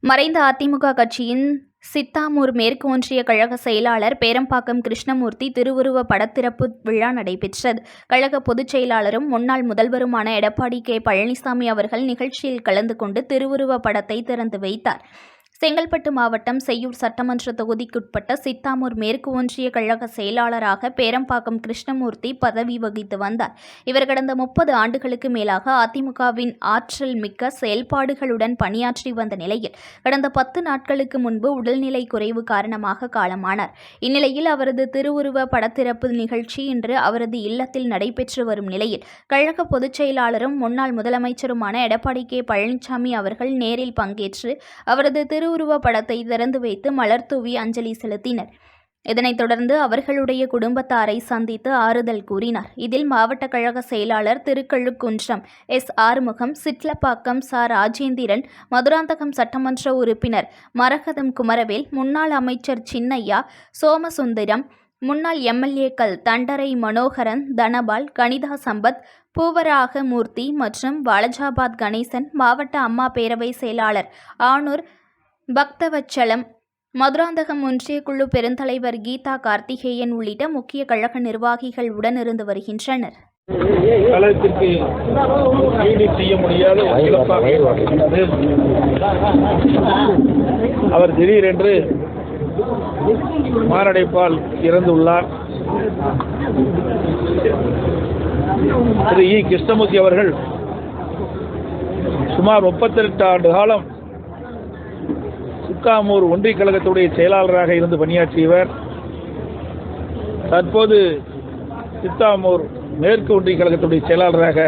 மறைந்த அதிமுக கட்சியின் சித்தாமூர் மேற்கு ஒன்றிய கழக செயலாளர் பேரம்பாக்கம் கிருஷ்ணமூர்த்தி திருவுருவ படத்திறப்பு விழா நடைபெற்றது. கழக பொதுச் செயலாளரும் முன்னாள் முதல்வருமான எடப்பாடி கே பழனிசாமி அவர்கள் நிகழ்ச்சியில் கலந்து கொண்டு திருவுருவ படத்தை திறந்து வைத்தார். செங்கல்பட்டு மாவட்டம் செய்யூர் சட்டமன்ற தொகுதிக்குட்பட்ட சித்தாமூர் மேற்கு ஒன்றிய கழக செயலாளராக பேரம்பாக்கம் கிருஷ்ணமூர்த்தி பதவி வகித்து வந்தார். இவர் கடந்த முப்பது ஆண்டுகளுக்கு மேலாக அதிமுகவின் ஆற்றல் மிக்க செயல்பாடுகளுடன் பணியாற்றி வந்த நிலையில் கடந்த பத்து நாட்களுக்கு முன்பு உடல்நிலை குறைவு காரணமாக காலமானார். இந்நிலையில் அவரது திருவுருவ படத்திறப்பு நிகழ்ச்சி இன்று அவரது இல்லத்தில் நடைபெற்று வரும் நிலையில் கழக பொதுச் செயலாளரும் முன்னாள் முதலமைச்சருமான எடப்பாடி கே பழனிசாமி அவர்கள் நேரில் பங்கேற்று அவரது திரு திருவுருவ படத்தை திறந்து வைத்து மலர் தூவி அஞ்சலி செலுத்தினர். இதனைத் தொடர்ந்து அவர்களுடைய குடும்பத்தாரை சந்தித்து ஆறுதல் கூறினார். இதில் மாவட்ட கழக செயலாளர் திருக்கழுக்குன்றம் எஸ். ஆறுமுகம் சிட்லப்பாக்கம் ச. ராஜேந்திரன் மதுராந்தகம் சட்டமன்ற உறுப்பினர் மரகதம் குமரவேல் முன்னாள் அமைச்சர் சின்னையா சோமசுந்தரம் முன்னாள் எம்எல்ஏக்கள் தண்டரை மனோகரன் தனபால் கனிதா சம்பத் பூவராக மூர்த்தி மற்றும் வாலஜாபாத் கணேசன் மாவட்ட அம்மா பேரவை செயலாளர் ஆனூர் பக்தவச்சலம் மதுராந்தகம் ஒன்றிய குழு பெருந்தலைவர் கீதா கார்த்திகேயன் உள்ளிட்ட முக்கிய கழக நிர்வாகிகள் உடனிருந்து வருகின்றனர். களத்திற்கு ஈடு செய்ய முடியாத. அவர் திடீரென்று மாரடைப்பால் இறந்துள்ளார். திரு இ கிருஷ்ணமூர்த்தி அவர்கள் சுமார் முப்பத்தெட்டு ஆண்டு காலம் சுக்காமூர் ஒன்றிய கழகத்துடைய செயலாளராக இருந்து பணியாற்றியவர். தற்போது சித்தாமூர் மேற்கு ஒன்றிய கழகத்துடைய செயலாளராக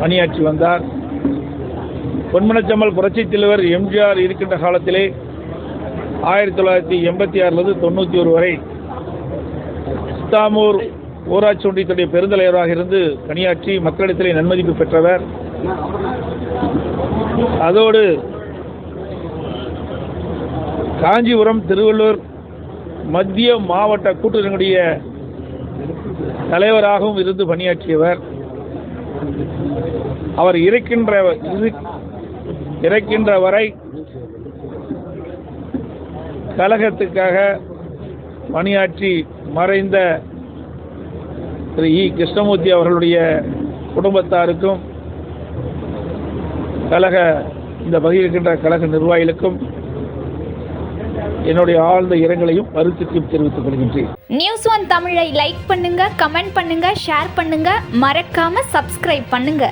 பணியாற்றி வந்தார். பொன்மனச்சம்மல் புரட்சித் தலைவர் எம்ஜிஆர் இருக்கின்ற காலத்திலே ஆயிரத்தி தொள்ளாயிரத்தி எண்பத்தி ஆறிலிருந்து தொண்ணூற்றி ஒரு வரை சித்தாமூர் ஊராட்சி ஒன்றியத்துடைய பெருந்தலைவராக இருந்து பணியாற்றி மக்களிடத்திலே நன்மதிப்பு பெற்றவர். அதோடு காஞ்சிபுரம் திருவள்ளூர் மத்திய மாவட்ட கூட்டுறவுடைய தலைவராகவும் இருந்து பணியாற்றியவர். அவர் இருக்கின்ற இறக்கின்ற வரை கழகத்துக்காக பணியாற்றி மறைந்த திரு இ. கிருஷ்ணமூர்த்தி அவர்களுடைய குடும்பத்தாருக்கும் கழக இந்த பகுதியில் இருக்கின்ற கழக நிர்வாகிகளுக்கும் என்னுடைய ஆழ்ந்த இரங்கலையும் வருத்தத்தையும் தெரிவித்துக் கொள்கின்றேன். நியூஸ் ஒன் தமிழை லைக் பண்ணுங்க கமெண்ட் பண்ணுங்க ஷேர் பண்ணுங்க. மறக்காம சப்ஸ்கிரைப் பண்ணுங்க.